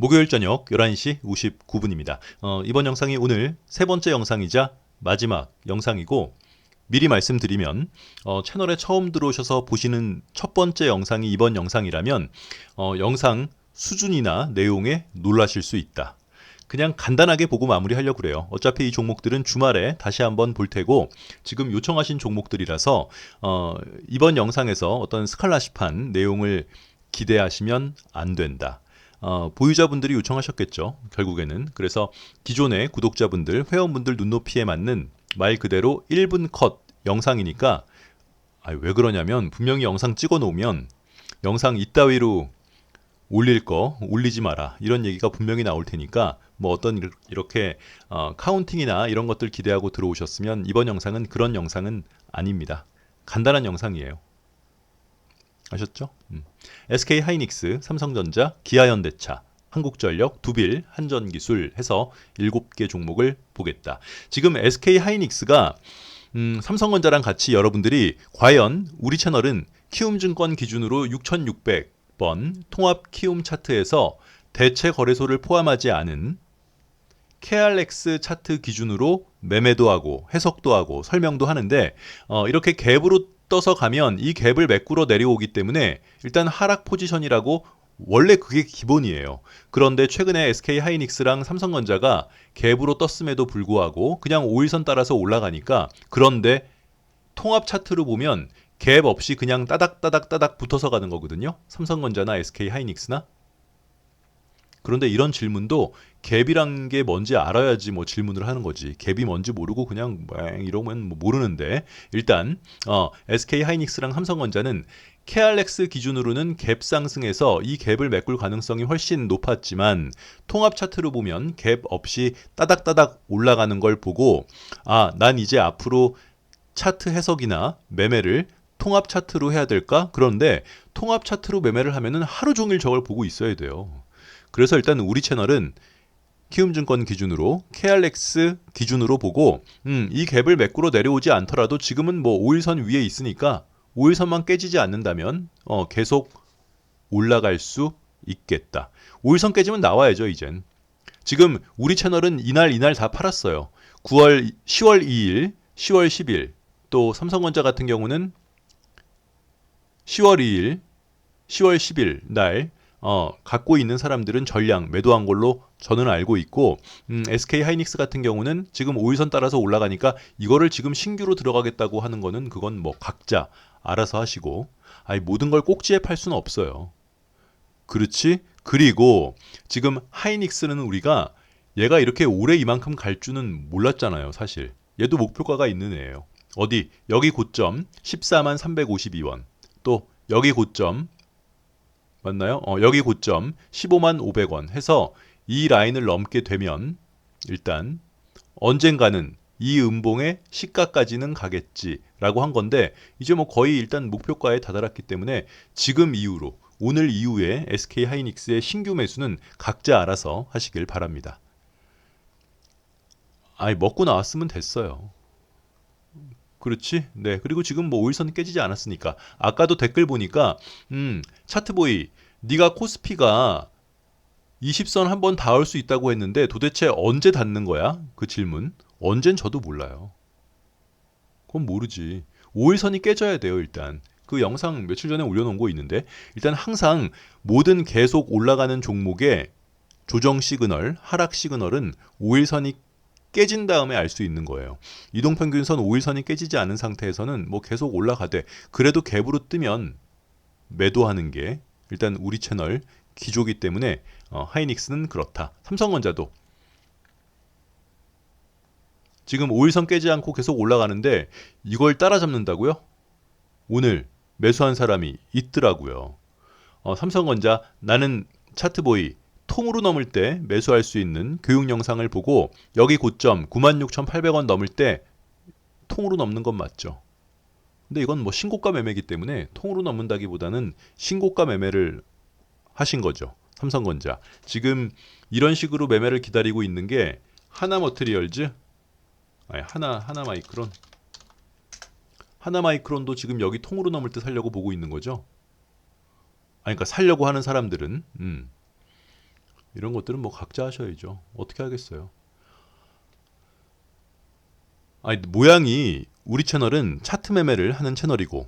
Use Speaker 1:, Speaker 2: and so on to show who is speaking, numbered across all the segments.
Speaker 1: 목요일 저녁 11시 59분입니다. 어, 이번 영상이 오늘 세 번째 영상이자 마지막 영상이고 미리 말씀드리면 어, 채널에 처음 들어오셔서 보시는 첫 번째 영상이 이번 영상이라면 어, 영상 수준이나 내용에 놀라실 수 있다. 그냥 간단하게 보고 마무리하려고 그래요. 어차피 이 종목들은 주말에 다시 한번 볼 테고 지금 요청하신 종목들이라서 어, 이번 영상에서 어떤 스칼라시판 내용을 기대하시면 안 된다. 어, 보유자분들이 요청하셨겠죠. 결국에는. 그래서 기존의 구독자분들, 회원분들 눈높이에 맞는 말 그대로 1분 컷 영상이니까 아, 왜 그러냐면 분명히 영상 찍어 놓으면 영상 이따위로 올릴 거 올리지 마라 이런 얘기가 분명히 나올 테니까 뭐 어떤 이렇게 어, 카운팅이나 이런 것들 기대하고 들어오셨으면 이번 영상은 그런 영상은 아닙니다. 간단한 영상이에요. 아셨죠? 음. SK 하이닉스, 삼성전자, 기아현대차, 한국전력, 두빌, 한전기술 해서 7개 종목을 보겠다. 지금 SK 하이닉스가 음, 삼성전자랑 같이 여러분들이 과연 우리 채널은 키움증권 기준으로 6600번 통합 키움 차트에서 대체 거래소를 포함하지 않은 KRX 차트 기준으로 매매도 하고 해석도 하고 설명도 하는데 어, 이렇게 갭으로 떠서 가면 이 갭을 메꾸러 내려오기 때문에 일단 하락 포지션이라고 원래 그게 기본이에요. 그런데 최근에 SK 하이닉스랑 삼성전자가 갭으로 떴음에도 불구하고 그냥 5일선 따라서 올라가니까 그런데 통합 차트로 보면 갭 없이 그냥 따닥따닥 따닥 붙어서 가는 거거든요. 삼성전자나 SK 하이닉스나 그런데 이런 질문도 갭이란 게 뭔지 알아야지 뭐 질문을 하는 거지. 갭이 뭔지 모르고 그냥 맹 이러면 뭐 모르는데 일단 어, SK 하이닉스랑 삼성전자는 KRX 기준으로는 갭 상승에서 이 갭을 메꿀 가능성이 훨씬 높았지만 통합 차트로 보면 갭 없이 따닥따닥 올라가는 걸 보고 아, 난 이제 앞으로 차트 해석이나 매매를 통합 차트로 해야 될까? 그런데 통합 차트로 매매를 하면은 하루 종일 저걸 보고 있어야 돼요. 그래서 일단 우리 채널은 키움증권 기준으로 KRX 기준으로 보고 음, 이 갭을 메꾸러 내려오지 않더라도 지금은 뭐 5일선 위에 있으니까 5일선만 깨지지 않는다면 어, 계속 올라갈 수 있겠다. 5일선 깨지면 나와야죠, 이젠. 지금 우리 채널은 이날 이날 다 팔았어요. 9월 10월 2일, 10월 10일, 또 삼성전자 같은 경우는 10월 2일, 10월 10일 날 어, 갖고 있는 사람들은 전량 매도한 걸로 저는 알고 있고 음, SK 하이닉스 같은 경우는 지금 5일선 따라서 올라가니까 이거를 지금 신규로 들어가겠다고 하는 거는 그건 뭐 각자 알아서 하시고 아니 모든 걸 꼭지에 팔 수는 없어요. 그렇지? 그리고 지금 하이닉스는 우리가 얘가 이렇게 오래 이만큼 갈 줄은 몰랐잖아요, 사실. 얘도 목표가가 있는 애예요. 어디? 여기 고점 14만 352원. 또 여기 고점 맞나요? 어, 여기 고점 15만 500원 해서 이 라인을 넘게 되면 일단 언젠가는 이 음봉의 시가까지는 가겠지라고 한 건데 이제 뭐 거의 일단 목표가에 다다랐기 때문에 지금 이후로 오늘 이후에 SK 하이닉스의 신규 매수는 각자 알아서 하시길 바랍니다. 아이 먹고 나왔으면 됐어요. 그렇지? 네. 그리고 지금 뭐 5일선 깨지지 않았으니까. 아까도 댓글 보니까 음, 차트보이 네가 코스피가 20선 한번 닿을 수 있다고 했는데 도대체 언제 닿는 거야? 그 질문. 언젠 저도 몰라요. 그건 모르지. 5일선이 깨져야 돼요, 일단. 그 영상 며칠 전에 올려놓은 거 있는데 일단 항상 모든 계속 올라가는 종목의 조정 시그널, 하락 시그널은 5일선이 깨진 다음에 알 수 있는 거예요. 이동평균선 5일선이 깨지지 않은 상태에서는 뭐 계속 올라가되 그래도 갭으로 뜨면 매도하는 게 일단 우리 채널 기조기 때문에 어, 하이닉스는 그렇다. 삼성전자도 지금 5일선 깨지 않고 계속 올라가는데 이걸 따라잡는다고요? 오늘 매수한 사람이 있더라고요. 어, 삼성전자 나는 차트보이 통으로 넘을 때 매수할 수 있는 교육 영상을 보고 여기 고점 96,800원 넘을 때 통으로 넘는 건 맞죠. 근데 이건 뭐 신고가 매매이기 때문에 통으로 넘는다기보다는 신고가 매매를 하신 거죠. 삼성전자. 지금 이런 식으로 매매를 기다리고 있는 게 하나 머트리얼즈 아니 하나 하나 마이크론 하나 마이크론도 지금 여기 통으로 넘을 때 살려고 보고 있는 거죠. 아니 그러니까 살려고 하는 사람들은 음. 이런 것들은 뭐 각자 하셔야죠. 어떻게 하겠어요? 아니 모양이 우리 채널은 차트 매매를 하는 채널이고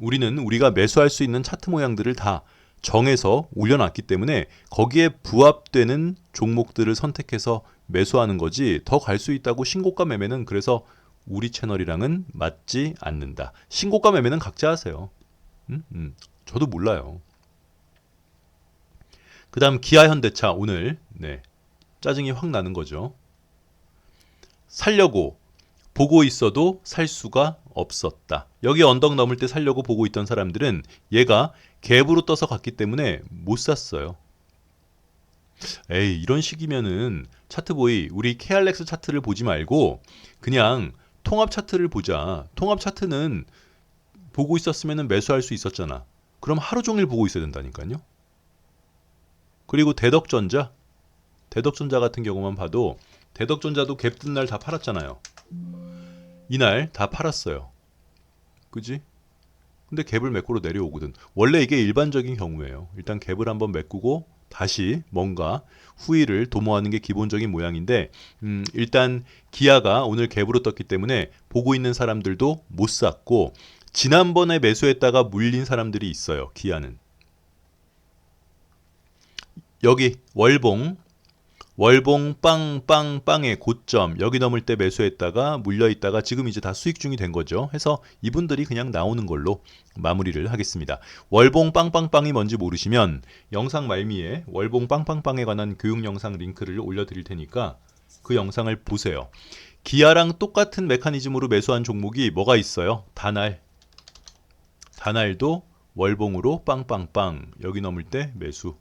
Speaker 1: 우리는 우리가 매수할 수 있는 차트 모양들을 다 정해서 올려놨기 때문에 거기에 부합되는 종목들을 선택해서 매수하는 거지 더 갈 수 있다고 신고가 매매는 그래서 우리 채널이랑은 맞지 않는다. 신고가 매매는 각자 하세요. 음? 음. 저도 몰라요. 그 다음 기아 현대차 오늘 네. 짜증이 확 나는 거죠. 살려고 보고 있어도 살 수가 없었다. 여기 언덕 넘을 때 살려고 보고 있던 사람들은 얘가 갭으로 떠서 갔기 때문에 못 샀어요. 에이 이런 식이면은 차트보이 우리 KRX 차트를 보지 말고 그냥 통합 차트를 보자. 통합 차트는 보고 있었으면 매수할 수 있었잖아. 그럼 하루 종일 보고 있어야 된다니까요. 그리고 대덕전자, 대덕전자 같은 경우만 봐도 대덕전자도 갭 뜬 날 다 팔았잖아요. 이날 다 팔았어요. 그지? 근데 갭을 메꾸로 내려오거든. 원래 이게 일반적인 경우예요. 일단 갭을 한번 메꾸고 다시 뭔가 후위를 도모하는 게 기본적인 모양인데 음, 일단 기아가 오늘 갭으로 떴기 때문에 보고 있는 사람들도 못 샀고 지난번에 매수했다가 물린 사람들이 있어요. 기아는 여기 월봉 월봉 빵빵빵의 고점 여기 넘을 때 매수했다가 물려 있다가 지금 이제 다 수익 중이 된 거죠. 해서 이분들이 그냥 나오는 걸로 마무리를 하겠습니다. 월봉 빵빵빵이 뭔지 모르시면 영상 말미에 월봉 빵빵빵에 관한 교육 영상 링크를 올려드릴 테니까 그 영상을 보세요. 기아랑 똑같은 메커니즘으로 매수한 종목이 뭐가 있어요? 다날. 다날도 월봉으로 빵빵빵 여기 넘을 때 매수.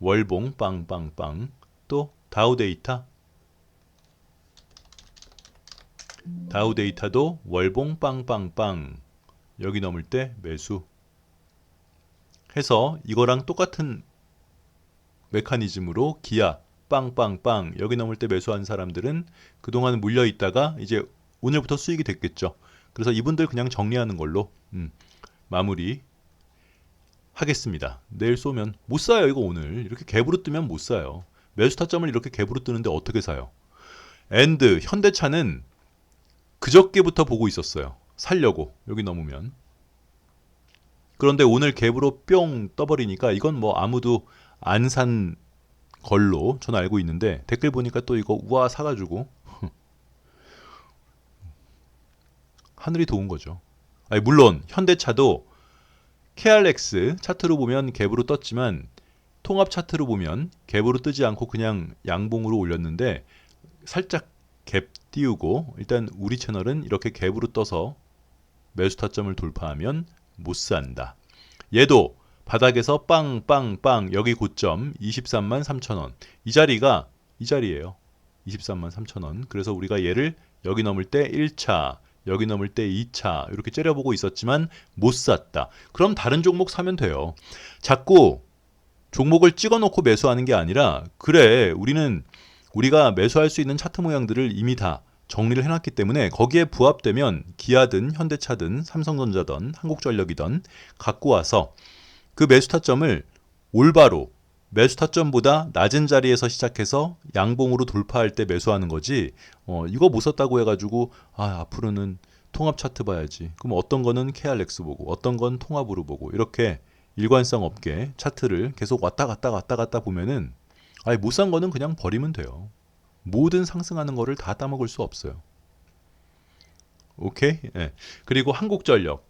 Speaker 1: 월봉 빵빵빵. 또 다우데이터. 다우데이터도 월봉 빵빵빵. 여기 넘을 때 매수. 해서 이거랑 똑같은 메커니즘으로 기아 빵빵빵. 여기 넘을 때 매수한 사람들은 그동안 물려 있다가 이제 오늘부터 수익이 됐겠죠. 그래서 이분들 그냥 정리하는 걸로. 음, 마무리 하겠습니다. 내일 쏘면 못 사요 이거 오늘 이렇게 갭으로 뜨면 못 사요. 매수 타점을 이렇게 갭으로 뜨는데 어떻게 사요? 엔드 현대차는 그저께부터 보고 있었어요. 살려고 여기 넘으면 그런데 오늘 갭으로 뿅 떠버리니까 이건 뭐 아무도 안 산 걸로 저는 알고 있는데 댓글 보니까 또 이거 우와 사가지고 하늘이 도운 거죠. 아니 물론 현대차도 KRX 차트로 보면 갭으로 떴지만 통합 차트로 보면 갭으로 뜨지 않고 그냥 양봉으로 올렸는데 살짝 갭 띄우고 일단 우리 채널은 이렇게 갭으로 떠서 매수 타점을 돌파하면 못 산다. 얘도 바닥에서 빵빵빵 여기 고점 23만 3천 원. 이 자리가 이 자리예요. 23만 3천 원. 그래서 우리가 얘를 여기 넘을 때 1차, 여기 넘을 때 2차 이렇게 째려보고 있었지만 못 샀다. 그럼 다른 종목 사면 돼요. 자꾸 종목을 찍어놓고 매수하는 게 아니라 그래 우리는 우리가 매수할 수 있는 차트 모양들을 이미 다 정리를 해놨기 때문에 거기에 부합되면 기아든 현대차든 삼성전자든 한국전력이든 갖고 와서 그 매수 타점을 올바로 매수 타점보다 낮은 자리에서 시작해서 양봉으로 돌파할 때 매수하는 거지. 어, 이거 못 썼다고 해가지고 아 앞으로는 통합 차트 봐야지. 그럼 어떤 거는 KRX 보고 어떤 건 통합으로 보고 이렇게 일관성 없게 차트를 계속 왔다 갔다 왔다 갔다 보면은 아예 못 산 거는 그냥 버리면 돼요. 모든 상승하는 거를 다 따먹을 수 없어요. 오케이? 예. 그리고 한국전력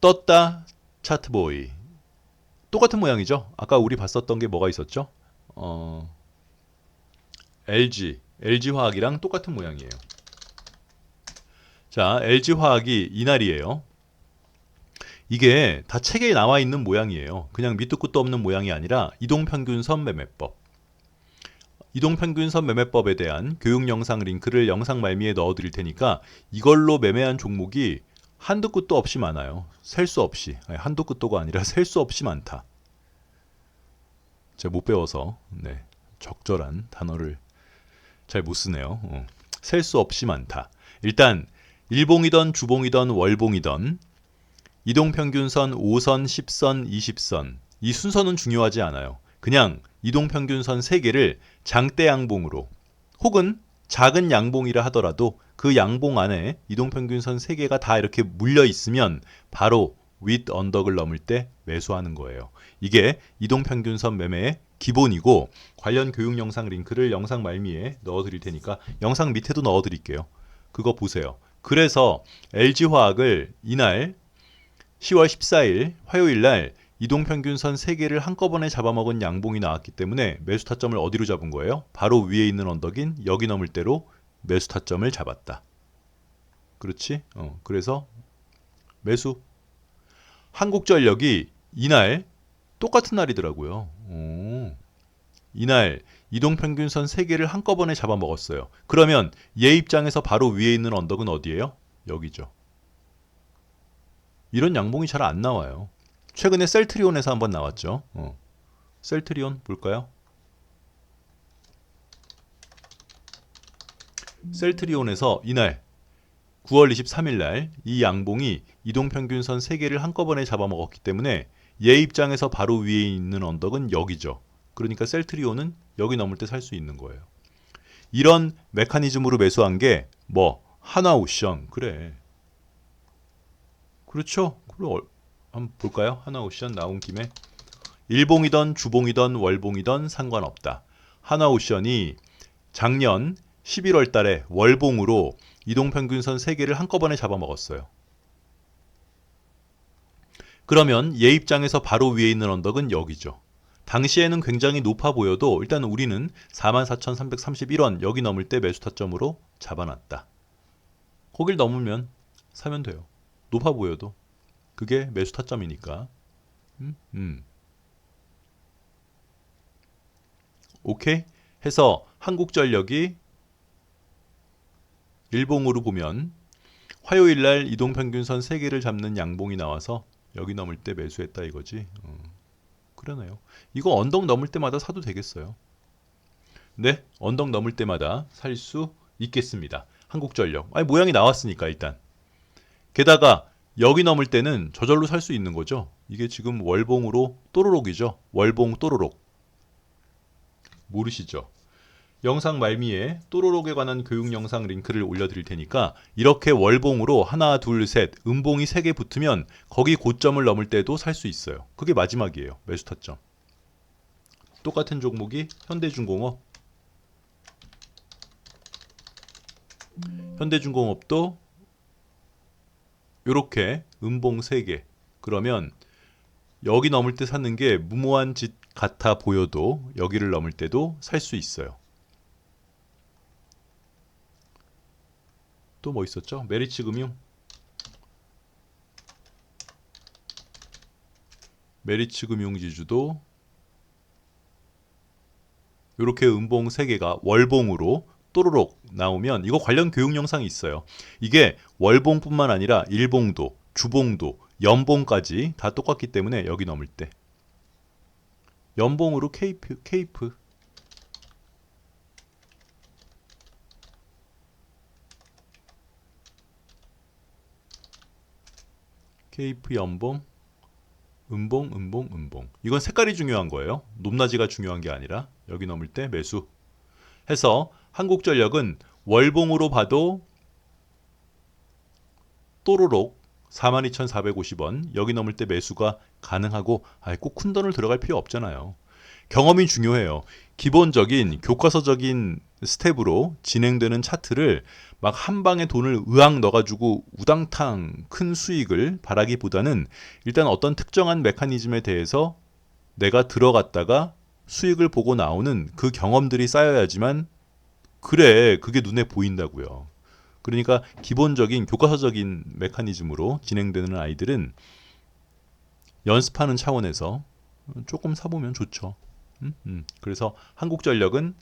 Speaker 1: 떴다 차트보이 똑같은 모양이죠. 아까 우리 봤었던 게 뭐가 있었죠? 어, LG, LG화학이랑 똑같은 모양이에요. 자, LG화학이 이날이에요. 이게 다 책에 나와 있는 모양이에요. 그냥 밑도 끝도 없는 모양이 아니라 이동평균선 매매법. 이동평균선 매매법에 대한 교육 영상 링크를 영상 말미에 넣어 드릴 테니까 이걸로 매매한 종목이 한도 끝도 없이 많아요. 셀 수 없이. 아니, 한도 끝도가 아니라 셀 수 없이 많다. 제가 못 배워서 네, 적절한 단어를 잘 못 쓰네요. 어. 셀수 없이 많다. 일단 일봉이던 주봉이던 월봉이던 이동평균선 5선, 10선, 20선 이 순서는 중요하지 않아요. 그냥 이동평균선 3개를 장대 양봉으로 혹은 작은 양봉이라 하더라도 그 양봉 안에 이동평균선 3개가 다 이렇게 물려 있으면 바로 윗 언덕을 넘을 때 매수하는 거예요. 이게 이동평균선 매매의 기본이고 관련 교육 영상 링크를 영상 말미에 넣어 드릴 테니까 영상 밑에도 넣어 드릴게요. 그거 보세요. 그래서 LG화학을 이날 10월 14일 화요일 날 이동평균선 3개를 한꺼번에 잡아먹은 양봉이 나왔기 때문에 매수 타점을 어디로 잡은 거예요? 바로 위에 있는 언덕인 여기 넘을 대로 매수 타점을 잡았다. 그렇지? 어, 그래서 매수. 한국전력이 이날 똑같은 날이더라고요. 오. 이날 이동평균선 3개를 한꺼번에 잡아먹었어요. 그러면 얘 입장에서 바로 위에 있는 언덕은 어디예요? 여기죠. 이런 양봉이 잘 안 나와요. 최근에 셀트리온에서 한번 나왔죠. 어. 셀트리온 볼까요? 셀트리온에서 이날 9월 23일 날 이 양봉이 이동평균선 3개를 한꺼번에 잡아먹었기 때문에 얘 입장에서 바로 위에 있는 언덕은 여기죠. 그러니까 셀트리온은 여기 넘을 때 살 수 있는 거예요. 이런 메커니즘으로 매수한 게뭐 하나오션 그래. 그렇죠. 그럼 한번 볼까요? 하나오션 나온 김에 일봉이던 주봉이던 월봉이던 상관없다. 하나오션이 작년 11월 달에 월봉으로 이동평균선 3개를 한꺼번에 잡아먹었어요. 그러면 얘 입장에서 바로 위에 있는 언덕은 여기죠. 당시에는 굉장히 높아 보여도 일단 우리는 44,331원 여기 넘을 때 매수 타점으로 잡아놨다. 거길 넘으면 사면 돼요. 높아 보여도. 그게 매수 타점이니까. 음, 음. 오케이? 해서 한국전력이 일봉으로 보면 화요일 날 이동 평균선 3개를 잡는 양봉이 나와서 여기 넘을 때 매수했다 이거지. 어, 그러네요. 이거 언덕 넘을 때마다 사도 되겠어요. 네, 언덕 넘을 때마다 살 수 있겠습니다. 한국전력. 아니 모양이 나왔으니까 일단. 게다가 여기 넘을 때는 저절로 살 수 있는 거죠. 이게 지금 월봉으로 또로록이죠. 월봉 또로록. 모르시죠? 영상 말미에 또로록에 관한 교육 영상 링크를 올려드릴 테니까 이렇게 월봉으로 하나, 둘, 셋, 음봉이 세 개 붙으면 거기 고점을 넘을 때도 살 수 있어요. 그게 마지막이에요. 매수 타점. 똑같은 종목이 현대중공업. 현대중공업도 이렇게 음봉 3개. 그러면 여기 넘을 때 사는 게 무모한 짓 같아 보여도 여기를 넘을 때도 살 수 있어요. 또 뭐 있었죠? 메리츠 금융. 메리츠 금융지주도 이렇게 음봉 3개가 월봉으로 또르륵 나오면 이거 관련 교육 영상이 있어요. 이게 월봉뿐만 아니라 일봉도, 주봉도, 연봉까지 다 똑같기 때문에 여기 넘을 때 연봉으로 케이프 케이프 케이프 연봉 음봉 음봉 음봉 이건 색깔이 중요한 거예요. 높낮이가 중요한 게 아니라 여기 넘을 때 매수 해서 한국전력은 월봉으로 봐도 또로록 42,450원 여기 넘을 때 매수가 가능하고 아예 꼭큰 돈을 들어갈 필요 없잖아요. 경험이 중요해요. 기본적인 교과서적인 스텝으로 진행되는 차트를 막 한 방에 돈을 으앙 넣어가지고 우당탕 큰 수익을 바라기보다는 일단 어떤 특정한 메커니즘에 대해서 내가 들어갔다가 수익을 보고 나오는 그 경험들이 쌓여야지만 그래 그게 눈에 보인다고요. 그러니까 기본적인 교과서적인 메커니즘으로 진행되는 아이들은 연습하는 차원에서 조금 사보면 좋죠. 음? 음. 그래서 한국전력은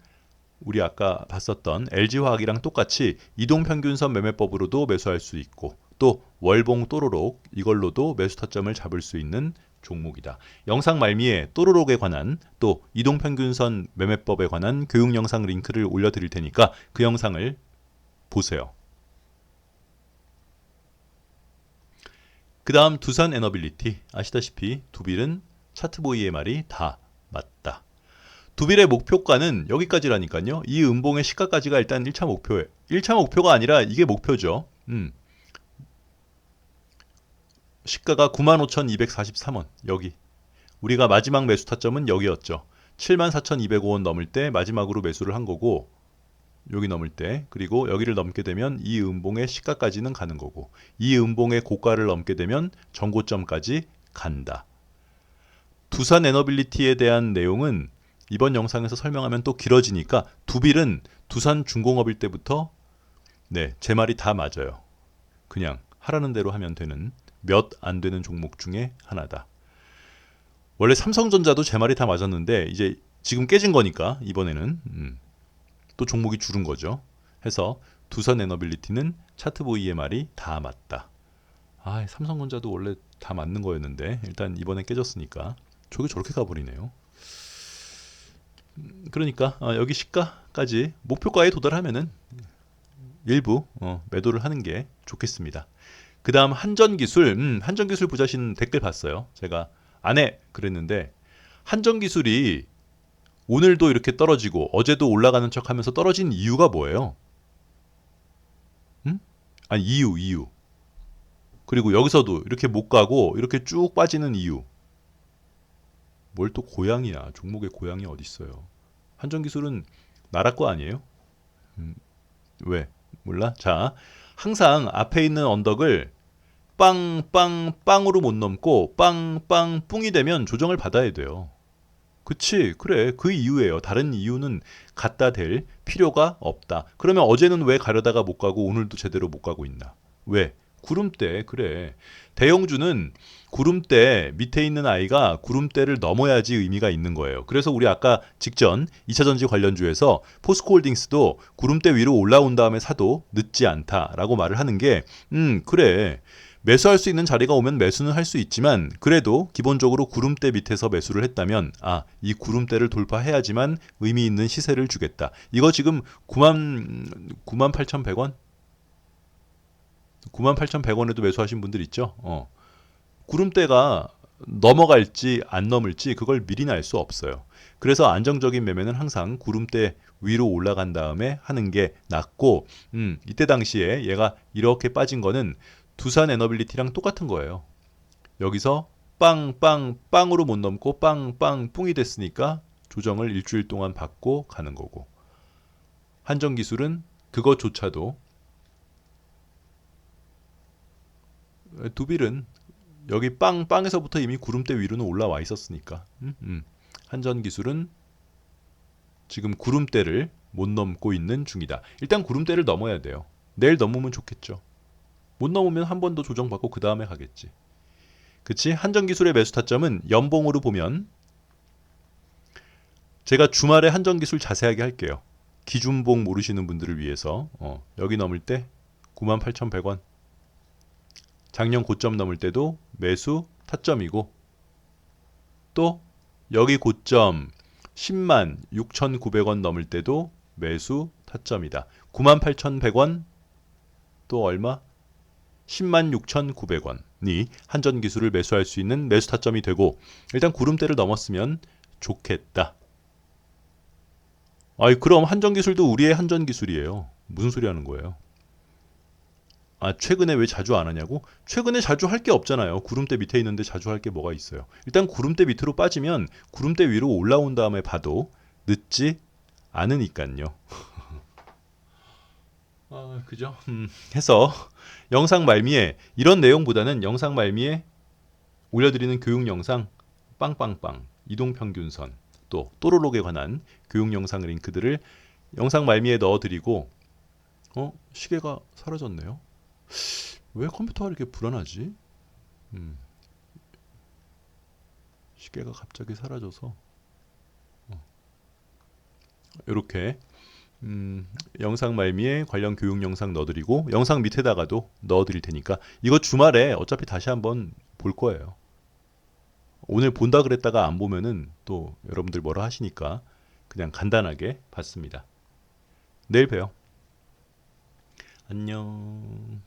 Speaker 1: 우리 아까 봤었던 LG화학이랑 똑같이 이동평균선 매매법으로도 매수할 수 있고 또 월봉 또로록 이걸로도 매수 타점을 잡을 수 있는 종목이다. 영상 말미에 또로록에 관한 또 이동평균선 매매법에 관한 교육 영상 링크를 올려드릴 테니까 그 영상을 보세요. 그 다음 두산 에너빌리티 아시다시피 두빌은 차트보이의 말이 다 맞다. 두빌의 목표가는 여기까지라니까요. 이 음봉의 시가까지가 일단 1차 목표에 1차 목표가 아니라 이게 목표죠. 음. 시가가 95,243원 여기. 우리가 마지막 매수 타점은 여기였죠. 74,205원 넘을 때 마지막으로 매수를 한 거고 여기 넘을 때 그리고 여기를 넘게 되면 이 음봉의 시가까지는 가는 거고 이 음봉의 고가를 넘게 되면 전고점까지 간다. 두산 에너빌리티에 대한 내용은 이번 영상에서 설명하면 또 길어지니까 두빌은 두산 중공업일 때부터 네, 제 말이 다 맞아요. 그냥 하라는 대로 하면 되는 몇 안 되는 종목 중에 하나다. 원래 삼성전자도 제 말이 다 맞았는데 이제 지금 깨진 거니까 이번에는 음, 또 종목이 줄은 거죠. 해서 두산 에너빌리티는 차트보이의 말이 다 맞다. 아, 삼성전자도 원래 다 맞는 거였는데 일단 이번에 깨졌으니까 저게 저렇게 가버리네요. 음, 그러니까 어, 여기 시가까지 목표가에 도달하면은 일부 어, 매도를 하는 게 좋겠습니다. 그 다음 한전기술, 음, 한전기술 부자신 댓글 봤어요. 제가 안 해 그랬는데 한전기술이 오늘도 이렇게 떨어지고 어제도 올라가는 척하면서 떨어진 이유가 뭐예요? 음? 아니 이유 이유. 그리고 여기서도 이렇게 못 가고 이렇게 쭉 빠지는 이유. 뭘 또 고양이야? 종목의 고양이 어디 있어요? 한전 기술은 나라 거 아니에요? 음, 왜? 몰라? 자, 항상 앞에 있는 언덕을 빵빵 빵으로 못 넘고 빵빵 뿡이 되면 조정을 받아야 돼요. 그치, 그래. 그 이유예요. 다른 이유는 갖다 댈 필요가 없다. 그러면 어제는 왜 가려다가 못 가고 오늘도 제대로 못 가고 있나? 왜? 구름대, 그래. 대형주는 구름대 밑에 있는 아이가 구름대를 넘어야지 의미가 있는 거예요. 그래서 우리 아까 직전 2차전지 관련주에서 포스코홀딩스도 구름대 위로 올라온 다음에 사도 늦지 않다라고 말을 하는 게, 음, 그래. 매수할 수 있는 자리가 오면 매수는 할 수 있지만 그래도 기본적으로 구름대 밑에서 매수를 했다면 아, 이 구름대를 돌파해야지만 의미 있는 시세를 주겠다. 이거 지금 9만 9만 8,100원? 9만 8,100원에도 매수하신 분들 있죠? 어. 구름대가 넘어갈지 안 넘을지 그걸 미리는 알수 없어요. 그래서 안정적인 매매는 항상 구름대 위로 올라간 다음에 하는 게 낫고 음, 이때 당시에 얘가 이렇게 빠진 거는 두산 에너빌리티랑 똑같은 거예요. 여기서 빵빵 빵으로 못 넘고 빵빵 뿡이 됐으니까 조정을 일주일 동안 받고 가는 거고 한정 기술은 그것조차도 두빌은 여기 빵 빵에서부터 이미 구름대 위로는 올라와 있었으니까 음, 음. 한전 기술은 지금 구름대를 못 넘고 있는 중이다. 일단 구름대를 넘어야 돼요. 내일 넘으면 좋겠죠. 못 넘으면 한 번 더 조정받고 그 다음에 가겠지. 그치? 한전 기술의 매수 타점은 연봉으로 보면 제가 주말에 한전 기술 자세하게 할게요. 기준봉 모르시는 분들을 위해서 어, 여기 넘을 때 98,100원 작년 고점 넘을 때도 매수 타점이고 또 여기 고점 10만 6,900원 넘을 때도 매수 타점이다. 98,100원 또 얼마? 106,900원이 한전 기술을 매수할 수 있는 매수 타점이 되고 일단 구름대를 넘었으면 좋겠다. 아이 그럼 한전 기술도 우리의 한전 기술이에요. 무슨 소리 하는 거예요? 아 최근에 왜 자주 안 하냐고? 최근에 자주 할 게 없잖아요. 구름대 밑에 있는데 자주 할 게 뭐가 있어요? 일단 구름대 밑으로 빠지면 구름대 위로 올라온 다음에 봐도 늦지 않으니까요. 아 그죠? 음, 해서 영상 말미에 이런 내용보다는 영상 말미에 올려드리는 교육 영상 빵빵빵 이동 평균선 또 또로록에 관한 교육 영상 링크들을 영상 말미에 넣어드리고 어 시계가 사라졌네요. 왜 컴퓨터가 이렇게 불안하지? 음, 시계가 갑자기 사라져서 어. 이렇게 음, 영상 말미에 관련 교육 영상 넣어드리고 영상 밑에다가도 넣어드릴 테니까 이거 주말에 어차피 다시 한번 볼 거예요. 오늘 본다 그랬다가 안 보면은 또 여러분들 뭐라 하시니까 그냥 간단하게 봤습니다. 내일 봬요. 안녕.